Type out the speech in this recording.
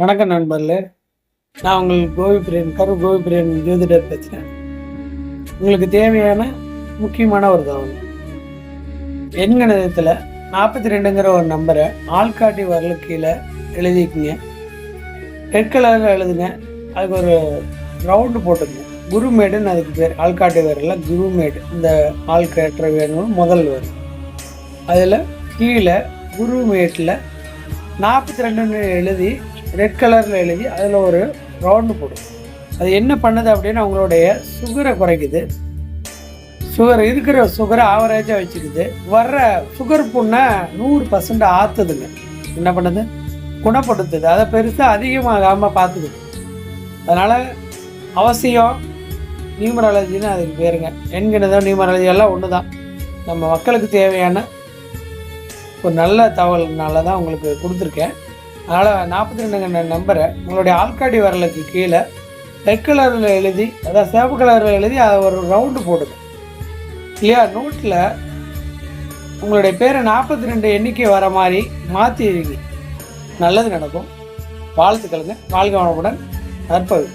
வணக்கம் நண்பர்களே. நான் உங்களுக்கு கோவி கரு கோவி ஜோதிடர் பேசுகிறேன் உங்களுக்கு தேவையான முக்கியமான ஒரு தகவல். எண்கணிதத்தில் நாற்பத்தி ரெண்டுங்கிற ஒரு நம்பரை ஆள்காட்டி வரல கீழே எழுதிக்குங்க. ரெட் கலரில் எழுதுங்க. அதுக்கு ஒரு ரவுண்டு போட்டுங்க குருமேடுன்னு அதுக்கு பேர். ஆள்காட்டி வரல குருமேடு இந்த ஆள் வேணும்னு முதல் வரும் அதில் கீழே குருமேட்டில் நாற்பத்தி ரெண்டுன்னு எழுதி ரெட் கலரில் எழுதி அதில் ஒரு ரவுண்டு போடும். அது என்ன பண்ணுது அப்படின்னா உங்களுடைய சுகரை குறைக்குது. சுகர் இருக்கிற சுகரை ஆவரேஜாக வச்சுக்குது வர்ற சுகர் புண்ணை நூறு பர்சன்ட் ஆற்றுதுங்க என்ன பண்ணுது? குணப்படுத்துது. அதை பெருசாக அதிகமாகாமல் பார்த்துக்குது. அதனால் அவசியம் நியூமராலஜின்னு அதுக்கு பேருங்க. எண்கிணதம் நியூமராலஜி எல்லாம் ஒன்று தான் நம்ம மக்களுக்கு தேவையான ஒரு நல்ல தகவல்னால தான் உங்களுக்கு கொடுத்துருக்கேன். அதனால் நாற்பத்தி ரெண்டுங்கிற நம்பரை. உங்களுடைய ஆள்காட்டி வரலுக்கு கீழே ரெட் கலரில் எழுதி அதாவது சிவப்பு கலரில் எழுதி அதை ஒரு ரவுண்டு போடுங்க. இல்லையா? நோட்டில் உங்களுடைய பேரை நாற்பத்தி ரெண்டு எண்ணிக்கை வர மாதிரி மாற்றி நல்லது நடக்கும். வாழ்த்துக்களுங்க. வாழ்க வளமுடன். நற்பகுதி.